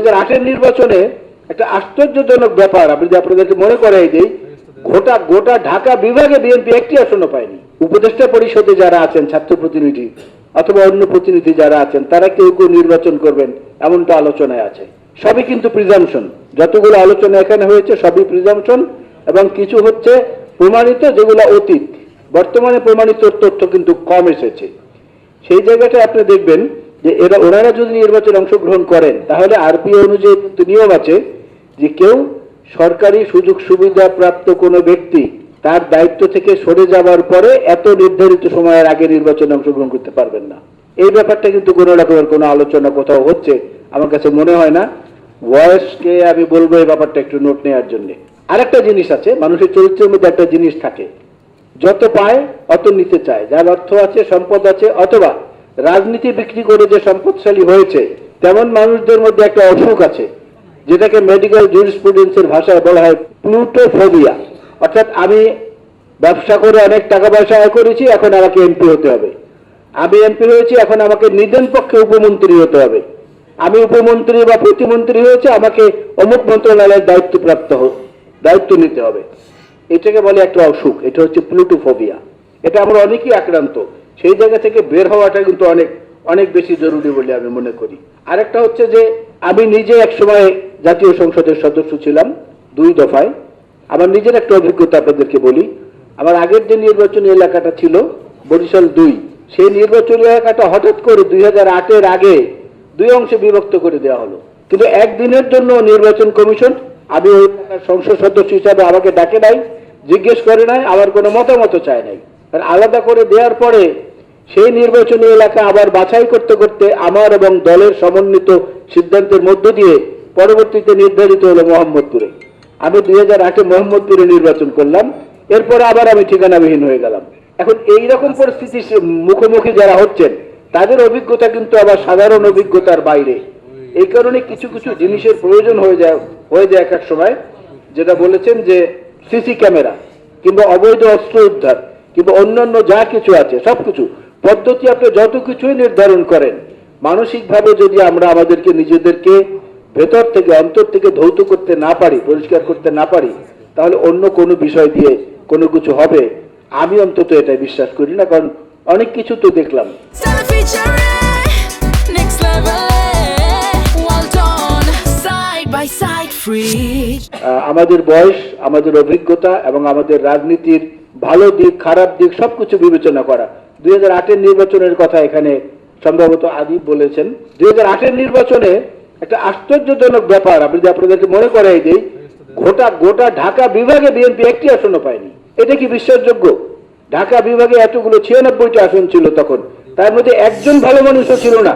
হাজার আটের নির্বাচনে একটা আশ্চর্যজনক ব্যাপার, আমি যদি আপনাদেরকে মনে করাই দিই, গোটা গোটা ঢাকা বিভাগে বিএনপি একটি আসনও পায়নি। উপদেষ্টা পরিষদে যারা আছেন, ছাত্র প্রতিনিধি অথবা অন্য প্রতিনিধি যারা আছেন, তারা কেউ কেউ নির্বাচন করবেন এমনটা আলোচনায় আছে। সবই কিন্তু প্রিজামশন যতগুলো আলোচনা এখানে হয়েছে, সবই প্রিজামশন এবং কিছু হচ্ছে প্রমাণিত যেগুলো অতীত। বর্তমানে প্রমাণিত তথ্য কিন্তু কম এসেছে। সেই জায়গাটায় আপনি দেখবেন যে এরা, ওনারা যদি নির্বাচনে অংশগ্রহণ করেন, তাহলে আরপি অনুযায়ী নিয়ম আছে যে কেউ সরকারি সুযোগ সুবিধা প্রাপ্ত কোনো ব্যক্তি তার দায়িত্ব থেকে সরে যাওয়ার পরে এত নির্ধারিত সময়ের আগে নির্বাচনে অংশগ্রহণ করতে পারবেন না। এই ব্যাপারটা কিন্তু কোনো রকমের কোনো আলোচনা কোথাও হচ্ছে, আমার কাছে মনে হয় না। বয়সকে আমি বলব এই ব্যাপারটা একটু নোট নেওয়ার জন্য। আরেকটা জিনিস আছে, মানুষের চরিত্রের মধ্যে একটা জিনিস থাকে। যত পায়, অত নিতে চায়। যার অর্থ আছে, সম্পদ আছে, অথবা রাজনীতি বিক্রি করে যে সম্পদশালী হয়েছে, তেমন মানুষদের মধ্যে একটা অসুখ আছে, যেটাকে মেডিকেল জুরিসপ্রুডেন্সের ভাষায় বলা হয় প্লুটোফোবিয়া অর্থাৎ আমি ব্যবসা করে অনেক টাকা পয়সা আয় করেছি, এখন আমাকে এমপি হতে হবে। আমি এমপি হয়েছি, এখন আমাকে নিদেন পক্ষে উপমন্ত্রী হতে হবে। আমি উপমন্ত্রী বা প্রতিমন্ত্রী হয়েছে, আমাকে অমুক মন্ত্রণালয়ের দায়িত্বপ্রাপ্ত দায়িত্ব নিতে হবে। এটাকে বলে একটা অসুখ, এটা হচ্ছে প্লুটোফোবিয়া এটা আমরা অনেকেই আক্রান্ত। সেই জায়গা থেকে বের হওয়াটা কিন্তু অনেক অনেক বেশি জরুরি বলে আমি মনে করি। আরেকটা হচ্ছে যে, আমি নিজে এক সময় জাতীয় সংসদের সদস্য ছিলাম, দুই দফায়। আমার নিজের একটা অভিজ্ঞতা আপনাদেরকে বলি। আমার আগের যে নির্বাচনী এলাকাটা ছিল, বরিশাল দুই, সেই নির্বাচনী এলাকাটা হঠাৎ করে দুই হাজার আটের আগে দুই অংশে বিভক্ত করে দেওয়া হলো। কিন্তু একদিনের জন্য নির্বাচন কমিশন, আমি ওই সংসদ সদস্য হিসাবে আমাকে ডাকে নাই, জিজ্ঞেস করে নাই, আমার কোনো মতামত চায় নাই। আলাদা করে দেওয়ার পরে সেই নির্বাচনী এলাকা আবার বাছাই করতে করতে আমার এবং দলের সমন্বিত সিদ্ধান্তের মধ্য দিয়ে পরবর্তীতে নির্ধারিত হলো মোহাম্মদপুরে। আমি দুই হাজার আটে মোহাম্মদপুরে নির্বাচন করলাম, এরপরে আবার আমি ঠিকানাবিহীন হয়ে গেলাম। এখন এই রকম পরিস্থিতির মুখোমুখি যারা হচ্ছেন, তাদের অভিজ্ঞতা কিন্তু আবার সাধারণ অভিজ্ঞতার বাইরে। এই কারণে কিছু কিছু জিনিসের প্রয়োজন হয়ে যায় হয়ে যায় এক এক সময়। যেটা বলেছেন যে সিসি ক্যামেরা কিংবা অবৈধ অস্ত্র উদ্ধার কিংবা অন্যান্য যা কিছু আছে, সবকিছু। পদ্ধতি আপনি যত কিছুই নির্ধারণ করেন, মানসিকভাবে যদি আমরা আমাদেরকে নিজেদেরকে ভেতর থেকে, অন্তর থেকে ধৌত করতে না পারি, পরিষ্কার করতে না পারি, তাহলে অন্য কোনো বিষয় দিয়ে কোনো কিছু হবে। আমি অন্তত এটাই বিশ্বাস করি না, কারণ অনেক কিছু তো দেখলাম। আমাদের বয়স, আমাদের অভিজ্ঞতা এবং আমাদের রাজনীতির ভালো দিক, খারাপ দিক, সবকিছু বিবেচনা করা। দুই হাজার নির্বাচনের কথা এখানে সম্ভবত আদি বলেছেন। দুই হাজার নির্বাচনে একটা আশ্চর্যজনক ব্যাপার, আপনি আপনাদেরকে মনে করাই যে গোটা গোটা ঢাকা বিভাগে বিএনপি একটি আসন পায়নি। এটা কি বিশ্বাসযোগ্য? ঢাকা বিভাগে এতগুলো ছিয়ানব্বইটা আসন ছিল তখন। তার মধ্যে একজন ভালো মানুষও ছিল না।